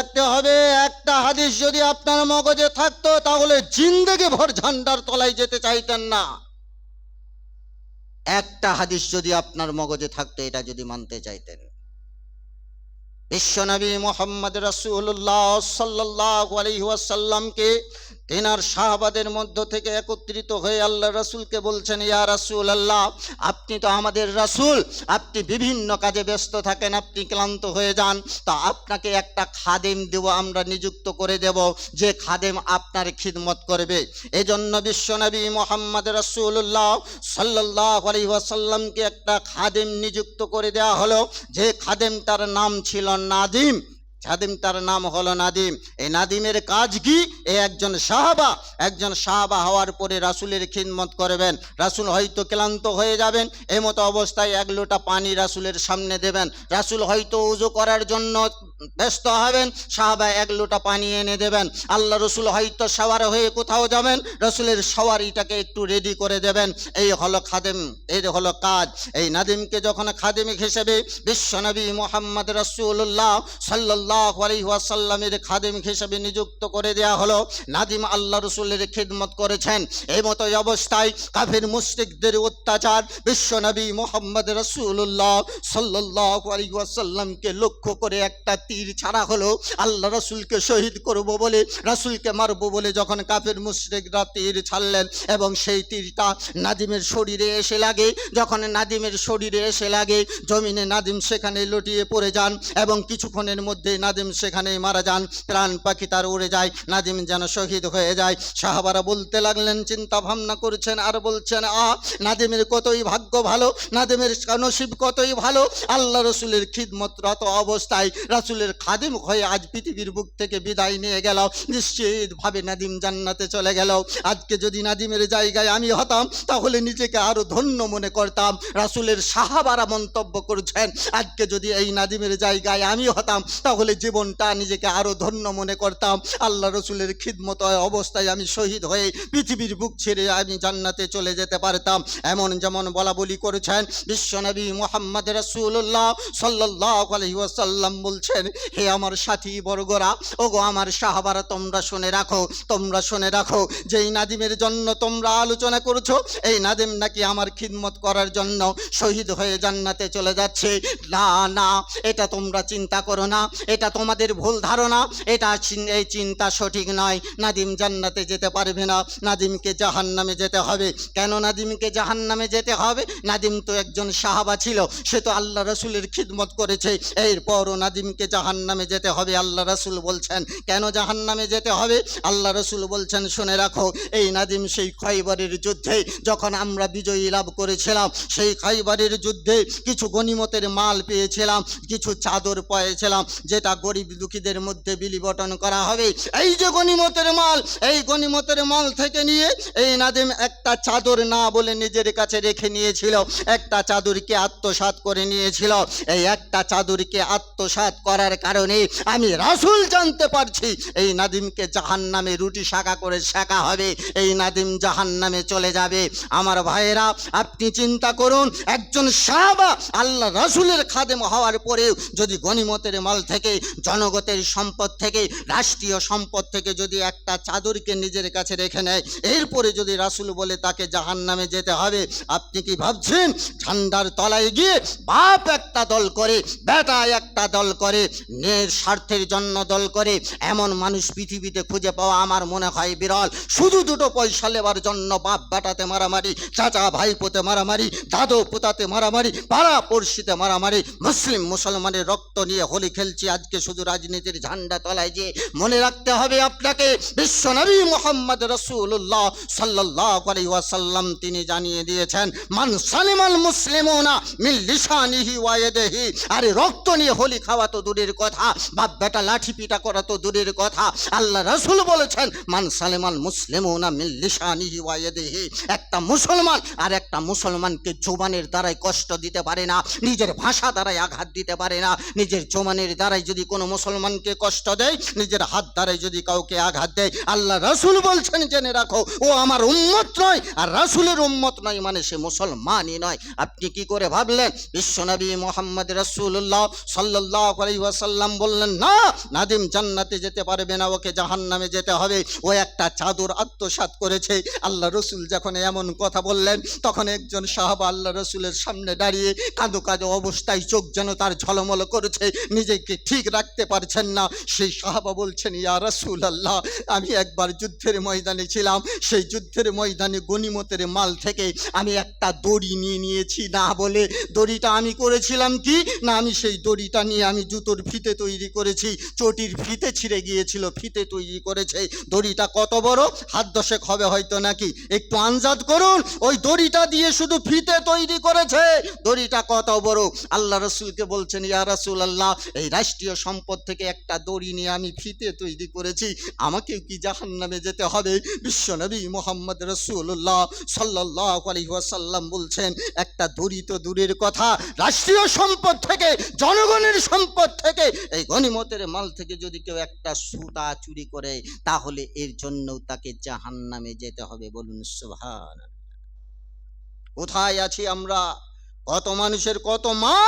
রাখতে হবে। একটা হাদিস যদি আপনার মগজে থাকতো, তাহলে জিন্দগি ভর ঝান্ডার তলায় যেতে চাইতেন না। একটা হাদিস যদি আপনার মগজে থাকতো, এটা যদি মানতে চাইতেন। বিশ্বনবী মোহাম্মদ রসুল্লাহ সাল্লাহ আলহিহাসাল্লামকে তেনার শাহবাদের মধ্য থেকে একত্রিত হয়ে আল্লাহ রসুলকে বলছেন, ইয়া রাসুল আল্লাহ আপনি তো আমাদের রাসুল, আপনি বিভিন্ন কাজে ব্যস্ত থাকেন, আপনি ক্লান্ত হয়ে যান, তা আপনাকে একটা খাদেম দেব, আমরা নিযুক্ত করে দেব, যে খাদেম আপনার খিদমত করবে। এজন্য বিশ্বনবী মোহাম্মদ রসুল্লাহ সাল্লাহ আলহিহাসাল্লামকে একটা খাদেম নিযুক্ত করে দেওয়া হলো, যে খাদেমটার নাম ছিল নাদিম খাদিম তার নাম হলো নাদিম। এই নাদিমের কাজ কি? এ একজন সাহাবা। একজন সাহাবা হওয়ার পরে রাসুলের খিদমত করবেন। রাসুল হয়তো ক্লান্ত হয়ে যাবেন। এমতো অবস্থায় এক লোটা পানি রাসুলের সামনে দেবেন। রাসুল হয়তো উজু করার জন্য ব্যস্ত হবেন সাহাবা এক লোটা পানি এনে দেবেন। আল্লাহ রসুল হয়তো সাওয়ার হয়ে কোথাও যাবেন, রসুলের সাওয়ারিটাকে একটু রেডি করে দেবেন। এই হলো খাদেম, এই হলো কাজ। এই নাদিমকে যখন খাদেমিক হিসেবে বিশ্বনবী মোহাম্মদ রসুল্লাহ সাল্লাহ আলহিহাসাল্লামের খাদেমিক হিসেবে নিযুক্ত করে দেয়া হলো। নাদিম আল্লাহ রসুলের খিদমত করেছেন। এই মতো অবস্থায় কাফের মুশরিকদের অত্যাচার বিশ্বনবী মোহাম্মদ রসুল্লাহ সাল্লাহ আলহিহাসাল্লামকে লক্ষ্য করে একটা তীর ছাড়া হলো আল্লাহ রসুলকে শহীদ করব বলে, রসুলকে মারবো বলে যখন কাফের মুশরিকরা তীর ছাড়লেন এবং সেই তীরটা নাদিমের শরীরে এসে লাগে, যখন নাদিমের শরীরে এসে লাগে, জমিনে নাদিম সেখানে লটিয়ে পড়ে যান এবং কিছুক্ষণের মধ্যে নাদিম সেখানে মারা যান, প্রাণ পাখি তার উড়ে যায়, নাদিম যেন শহীদ হয়ে যায়। সাহাবারা বলতে লাগলেন, চিন্তা ভাবনা করছেন আর বলছেন, আ, নাদিমের কতই ভাগ্য ভালো, নাদিমের নসিব কতই ভালো, আল্লাহ রসুলের খিদমতরত অবস্থায় রাসুলের খাদিম হয়ে আজ পৃথিবীর বুক থেকে বিদায় নিয়ে গেল নিশ্চিতভাবে নাদিম জান্নাতে চলে গেল। আজকে যদি নাদিমের জায়গায় আমি হতাম, তাহলে নিজেকে আরও ধন্য মনে করতাম। রাসুলের সাহাবারা মন্তব্য করছেন, আজকে যদি এই নাদিমের জায়গায় আমি হতাম, তাহলে জীবনটা নিজেকে আরও ধন্য মনে করতাম। আল্লাহ রসুলের খিদমত অবস্থায় আমি শহীদ হয়ে পৃথিবীর বুক ছেড়ে আমি জান্নাতে চলে যেতে পারতাম। এমন যেমন বলা বলি করেছেন, বিশ্বনবী মোহাম্মদ রসুল্লাহ সাল্লাহ আলহিউসাল্লাম বলছেন হে আমার সাথী বর্গরা গো আমার সাহাবারা, তোমরা শুনে রাখো, তোমরা শুনে রাখো, যেই নাদিমের জন্য তোমরা আলোচনা করছ, এই নাদিম নাকি আমার খিদমত করার জন্য শহীদ হয়ে জান্নাতে চলে যাচ্ছে। না না, এটা তোমরা চিন্তা করো না, এটা তোমাদের ভুল ধারণা, এটা এই চিন্তা সঠিক নয়। নাদিম জান্নাতে যেতে পারবে না, নাদিমকে জাহান নামে যেতে হবে। কেন নাদিমকে জাহান নামে যেতে হবে? নাদিম তো একজন সাহাবা ছিল, সে তো আল্লাহ রসুলের খিদমত করেছে। এরপরও নাদিমকে জাহান নামে যেতে হবে, আল্লাহ রসুল বলছেন। কেন জাহান নামে যেতে হবে? আল্লাহ রসুল বলছেন, শুনে রাখো, এই নাদিম সেই খাইবারের যুদ্ধে যখন আমরা বিজয়ী লাভ করেছিলাম, সেই খয়বারের যুদ্ধে কিছু গনিমতের মাল পেয়েছিলাম, কিছু চাদর পেয়েছিলাম, যেটা গরিব দুঃখীদের মধ্যে বিলিবটন করা হবে। এই যে গনিমতের মাল, এই গনিমতের মাল থেকে নিয়ে এই নাদিম একটা চাদর না বলে নিজের কাছে রেখে নিয়েছিল, একটা চাদরকে আত্মসাৎ করে নিয়েছিল। এই একটা চাদরকে আত্মসাৎ করার কারণে আমি রাসুল জানতে পারছি, এই নাদিমকে জাহান নামে রুটি শাখা করে শাখা হবে, এই নাদিম জাহান নামে চলে যাবে। আমার ভাইয়েরা, আপনি চিন্তা করুন, একজন সাহাবা আল্লাহ রাসুলের খাদেম হওয়ার পরেও যদি গনিমতের মাল থেকে, জনগতের সম্পদ থেকে, রাষ্ট্রীয় সম্পদ থেকে যদি একটা চাদরকে নিজের কাছে রেখে নেয়, এরপরে যদি রাসুল বলে তাকে জাহান নামে যেতে হবে, আপনি কি ভাবছেন? ঠান্ডার তলায় গিয়ে বাপ একটা দল করে, বেটা একটা দল করে নের স্বার্থের জন্য দল করে এমন মানুষ পৃথিবীতে খুঁজে পাওয়া আমার মনে হয় বিরল। শুধু দুটো পয়সা লেবার জন্য বাপ বেটাতে মারামারি, চাচা ভাই পোতে মারামারি, দাদু পোতাতে মারামারি, পাড়া পড়শিতে মারামারি, মুসলিম মুসলমানের রক্ত নিয়ে হোলি খেলছি আজকে শুধু রাজনীতির ঝান্ডা তলায় যে মনে রাখতে হবে আপনাকে। বিশ্বনবী মোহাম্মদ রসুল্লাহ সাল্লাহ ওয়াসাল্লাম তিনি জানিয়ে দিয়েছেন, মান সালিমাল মুসলিমুনা মিল লিসানিহি ওয়াইদেহি আরে রক্ত নিয়ে হোলি খাওয়া তো দূরের কথা, বাপ বেটা লাঠি পিটা করা তো দূরের কথা। আল্লাহ রসুল বলেছেন, মান সালিমাল মুসলিমুনা মিল লিসানিহি ওয়াইদেহি একটা মুসলমান আর একটা মুসলমানকে জোবানের দ্বারাই কষ্ট দিতে পারে না, নিজের ভাষা দ্বারাই আঘাত দিতে পারে না। নিজের জোমানের দ্বারাই যদি কোনো মুসলমানকে কষ্ট দেয়, নিজের হাত দ্বারাই যদি কাউকে আঘাত দেয়, আল্লাহ রসুল বলছেন, জেনে রাখো, ও আমার উম্মত নয়, আর রাসুলের উম্মত নয় মানে সে মুসলমানই নয়। আপনি কি করে ভাবলেন, বিশ্বনবী মোহাম্মদ রসুল্লাহ সাল্লাহ ওয়াসাল্লাম বললেন, না, নাদিম জান্নাতে যেতে পারবে না, ওকে জাহান্নামে যেতে হবে। ও একটা চাদর আত্মসাৎ করেছে। আল্লাহ রসুল যখন এমন কথা বললেন, তখন একজন সাহাবা আল্লাহ রসুলের সামনে দাঁড়িয়ে কাঁদো কাঁদো অবস্থায় চোখ যেন তার ঝলমল করেছে, নিজেকে ঠিক রাখতে পারছেন না। সেই সাহাবা বলছেন, ইয়া রসুল আল্লাহ আমি একবার যুদ্ধের ময়দানে ছিলাম, সেই যুদ্ধের ময়দানে গনিমতের মাল থেকে আমি একটা দড়ি নিয়ে নিয়েছি, না বলে দড়িটা আমি করেছিলাম কি? না, আমি সেই দড়িটা নিয়ে আমি জুতোর ফিতে তৈরি করেছি। চটির ফিতে ছিঁড়ে গিয়েছিল, ফিতে তৈরি করেছে। দড়িটা কত বড়? হাত দশেক হবে হয়তো নাকি? একটু আন্দাজ করুন, ওই দড়িটা দিয়ে শুধু ফিতে তৈরি করেছে। দড়িটা কত বড়? আল্লাহ রসুলকে বলছেন, ইয়া রসুল আল্লাহ এই রাষ্ট্রীয় সম্পদ থেকে একটা দড়ি নিয়ে আমি ফিতে তৈরি করেছি। আমাকেও কি জাহান নামে যেতে হবে? বিশ্বনবী মোহাম্মদ রসুল্লাহ সাল্লাহ আলহিহাসাল্লাম বলছেন, একটা দড়ি তো দূরের কথা। রাষ্ট্রীয় সম্পদ থেকে, জনগণের সম্পদ থেকে এই গণিমতের মাল থেকে যদি কেউ একটা সুতা চুরি করে, তাহলে এর জন্য তাকে জাহান নামে যেতে হবে। বলুন সুভান কোথায় আছি আমরা? কত মানুষের কত মা